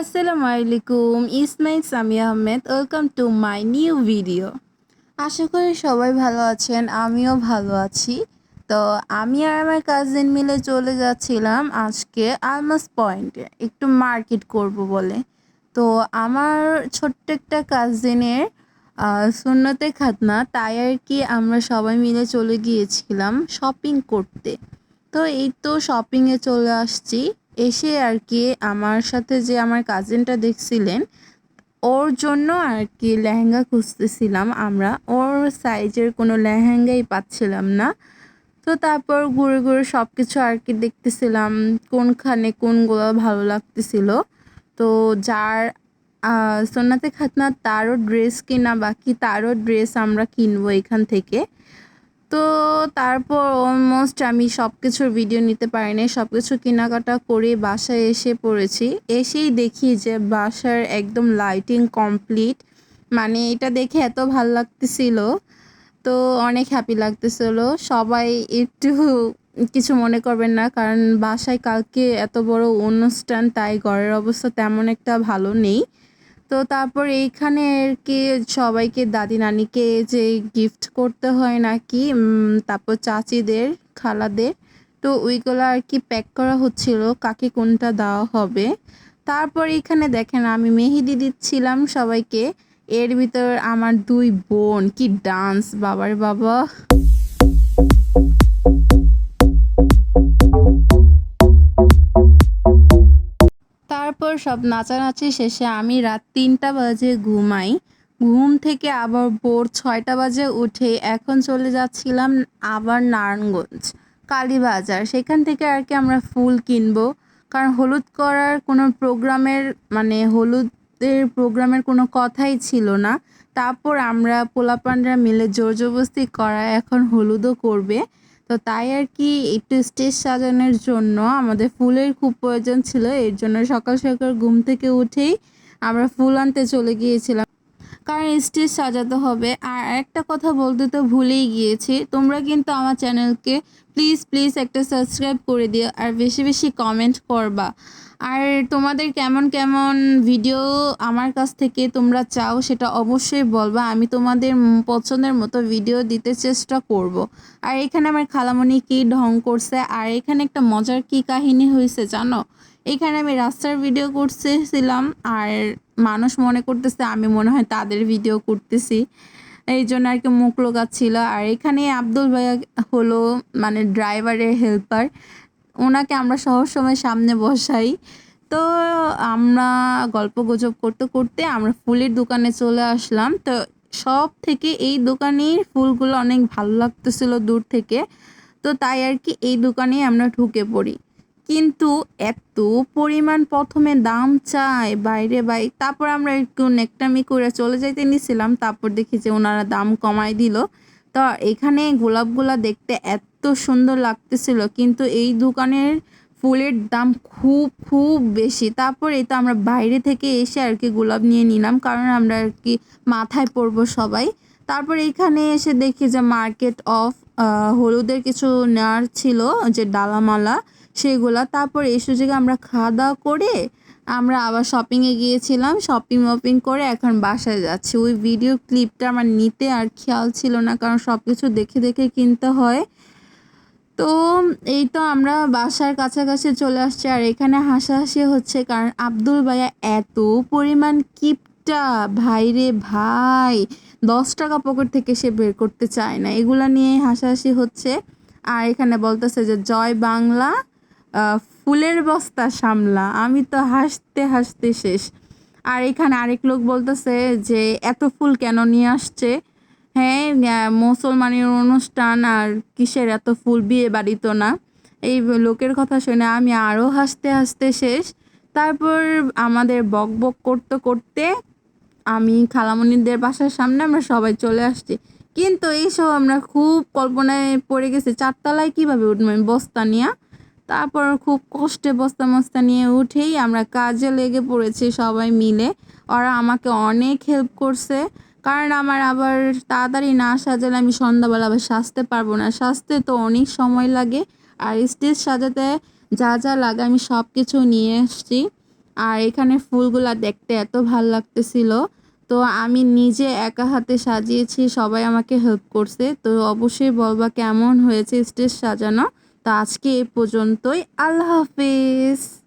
আসসালামু আলাইকুম Ismail Sami Ahmed welcome to my new video আশা করি সবাই ভালো আছেন, আমিও ভালো আছি। তো আমি আর আমার কাজিন মিলে চলে যাচ্ছিলাম আজকে আলমাস পয়েন্টে একটু মার্কেট করব বলে। তো আমার ছোট্ট একটা কাজিনের সুন্নতে খাতনা, তাই আর কি আমরা সবাই মিলে চলে গিয়েছিলাম শপিং করতে। তো এই তো শপিংয়ে চলে আসছি। এসে আর কি আমার সাথে যে আমার কাজিনটা দেখছিলেন, ওর জন্য আর কি লেহেঙ্গা খুঁজতেছিলাম আমরা। ওর সাইজের কোনো লেহেঙ্গাই পাচ্ছিলাম না। তো তারপর ঘুরে ঘুরে সব কিছু আর কি দেখতেছিলাম, কোনখানে কোনগুলো ভালো লাগতেছিল। তো যার সোনাতে খাতনা তারও ড্রেস কেনা বাকি তারও ড্রেস আমরা কিনবো এখান থেকে। তো তারপর অলমোস্ট আমি সব কিছুর ভিডিও নিতে পারি পারিনি। সব কিছু কেনাকাটা করে বাসায় এসে পড়েছি। এসেই দেখি যে বাসার একদম লাইটিং কমপ্লিট মানে এটা দেখে এত ভালো লাগতেছিল। তো অনেক হ্যাপি লাগতেছিল। সবাই একটু কিছু মনে করবেন না, কারণ বাসায় কালকে এত বড় অনুষ্ঠান, তাই ঘরের অবস্থা তেমন একটা ভালো নেই। তো তারপর এইখানে আর কি সবাইকে দাদি নানিকে যে গিফট করতে হয় নাকি তারপর চাচিদের, খালাদের, তো ওইগুলো আর কি প্যাক করা হচ্ছিল, কাকে কোনটা দেওয়া হবে। তারপর এখানে দেখেন আমি মেহেদি দিচ্ছিলাম সবাইকে, এর ভিতর আমার দুই বোন, কি ডান্স বাবার বাবা। সব নাচানাচি শেষে আমি রাত তিনটা বাজে ঘুমাই। ঘুম থেকে আবার ভোর ছয়টা বাজে উঠে এখন চলে যাচ্ছিলাম আবার নারায়ণগঞ্জ, কালীবাজার। সেখান থেকে আর কি আমরা ফুল কিনবো। কারণ হলুদ করার কোনো প্রোগ্রামের মানে হলুদের প্রোগ্রামের কোনো কথাই ছিল না। তারপর আমরা পোলাপানরা মিলে জোর জবস্তি করা এখন হলুদও করবে। তো তাই আর কি, একটু স্টেজ সাজানোর জন্য আমাদের ফুলের খুব প্রয়োজন ছিল, এর জন্য সকাল সকাল ঘুম থেকে উঠেই আমরা ফুল আনতে চলে গিয়েছিলাম। কারণ স্টেজ সাজাতে হবে। আর একটা কথা বলতে তো ভুলেই গিয়েছি, তোমরা কিন্তু আমার চ্যানেলকে প্লিজ প্লিজ একটা সাবস্ক্রাইব করে দিও আর বেশি বেশি কমেন্ট করবা। আর তোমাদের কেমন কেমন ভিডিও আমার কাছ থেকে তোমরা চাও সেটা অবশ্যই বলবা। আমি তোমাদের পছন্দের মতো ভিডিও দিতে চেষ্টা করব। আর এখানে আমার খালামণি কী ঢং করছে? আর এখানে একটা মজার কি কাহিনী হয়েছে জানো? এখানে আমি রাস্তার ভিডিও করতেছিলাম, আর মানুষ মনে করতেছে আমি মনে হয় তাদের ভিডিও করতেছি। এই জন্য আর কি মুখ লোকাচ্ছিল। আর এখানে আব্দুল ভাইয়া হলো মানে ড্রাইভারের হেল্পার ওনাকে আমরা সব সময় সামনে বসাই। তো আমরা গল্প গুজব করতে করতে আমরা ফুলের দোকানে চলে আসলাম। তো সব থেকে এই দোকানের ফুলগুলো অনেক ভালো লাগতেছিল দূর থেকে। তো তাই আর কি এই দোকানেই আমরা ঢুকে পড়ি। কিন্তু এত পরিমাণ প্রথমে দাম চায় বাইরে বাই তারপর আমরা একটু নেকটামি করে চলে যাইতে নিছিলাম, তারপর দেখি যে ওনারা দাম কমাই দিল। তো এখানে গোলাপগুলা দেখতে এত সুন্দর লাগতেছিল, কিন্তু এই দোকানের ফুলের দাম খুব খুব বেশি। তারপর তো আমরা বাইরে থেকে এসে আর কি গোলাপ নিয়ে নিলাম, কারণ আমরা আর কি মাথায় পরবো সবাই। তারপর এইখানে এসে দেখি যে মার্কেট অফ হলুদের কিছু নেওয়ার ছিল, যে ডালামালা, সেগুলা। তারপর এই সুযোগে আমরা খাওয়া দাওয়া করে আমরা আবার শপিংয়ে গিয়েছিলাম শপিং ওপিং করে এখন বাসায় যাচ্ছি। ওই ভিডিও ক্লিপটা আমার নিতে আর খেয়াল ছিল না, কারণ সব কিছু দেখে দেখে কিনতে হয়। তো এই তো আমরা বাসার কাছাকাছি চলে আসছি, আর এখানে হাসাহাসি হচ্ছে, কারণ আব্দুল ভাইয়া এত পরিমাণ কিপটা ভাই রে ভাই, দশ টাকা পকেট থেকে সে বের করতে চায় না। এগুলা নিয়ে হাসাহাসি হচ্ছে। আর এখানে বলতেছে যে, জয় বাংলা ফুলের বস্তা সামলা। আমি তো হাসতে হাসতে শেষ। আর এখানে আরেক লোক বলতেছে যে, এত ফুল কেন নিয়ে আসছে? হ্যাঁ মুসলমানের অনুষ্ঠান, আর কিসের এত ফুল? বিয়ে বাড়ি তো না। এই লোকের কথা শুনে আমি আরও হাসতে হাসতে শেষ। তারপর আমাদের বক বক করতে করতে আমি খালামণিদের বাসার সামনে আমরা সবাই চলে আসছি। কিন্তু এইসব আমরা খুব কল্পনায় পড়ে গেছি, চারতলায় কীভাবে উঠবো? আমি বস্তা নিয়ে, তারপর খুব কষ্টে বস্তা মস্তা নিয়ে উঠেই আমরা কাজে লেগে পড়েছি সবাই মিলে। ওরা আমাকে অনেক হেল্প করছে, কারণ আমার আবার তাড়াতাড়ি না সাজালে আমি সন্ধ্যাবেলা আবার সাজতে পারব না। সাজতে তো অনেক সময় লাগে, আর স্টেজ সাজাতে যা যা লাগে আমি সব কিছু নিয়ে এসছি। আর এখানে ফুলগুলা দেখতে এত ভালো লাগতেছিল। তো আমি নিজে একা হাতে সাজিয়েছি, সবাই আমাকে হেল্প করছে। তো অবশ্যই বলবা কেমন হয়েছে স্টেজ সাজানো। তো আজকে এ পর্যন্তই, আল্লাহ হাফিজ।